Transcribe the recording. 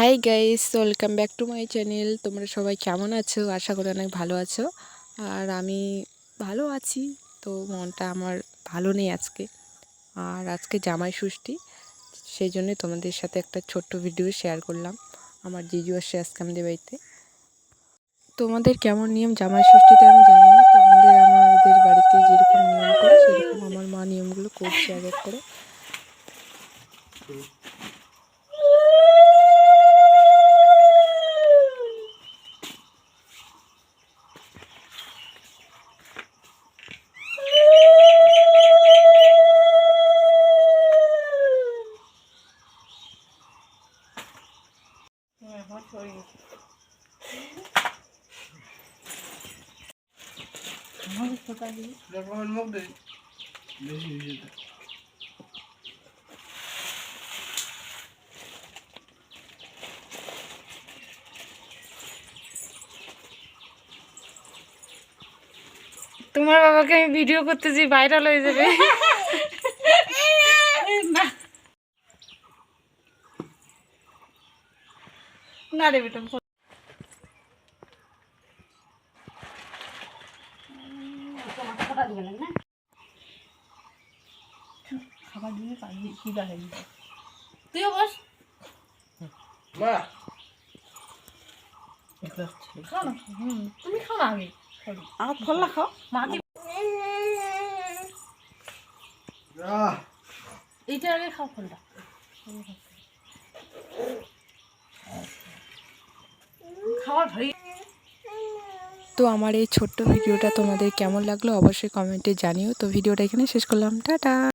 Hi guys welcome back to my channel তোমরা সবাই কেমন আছো? আশা করি অনেক ভালো আছো। আর আমি ভালো আছি, তো মনটা আমার ভালো নেই আজকে। আর আজকে জামাই ষষ্ঠী, সেই জন্যই তোমাদের সাথে একটা ছোট্ট ভিডিও শেয়ার করলাম আমার জিজু আসে আজকে আমাদের বাড়িতে। তোমাদের কেমন নিয়ম? জামাই ষষ্ঠীতে আমি জানি না তোমাদের আমাদের বাড়িতে যেরকম নিয়ম করে, সেরকম আমার মা নিয়মগুলো করছে এক করে। তোমার বাবাকে আমি ভিডিও করতেছি ভাইরাল হয়ে যাবে। না রে বেটা তুইও বস। মা। খাও না তুমি খাও না আগে। আমার ফল্লা খাও। মা এইটা আগে খাও ফলটা। তো আমার এই ছোট্ট ভিডিওটা তোমাদের কেমন লাগল অবশ্যই কমেন্টে জানিও। তো ভিডিওটা এখানে শেষ করলাম। টাটা!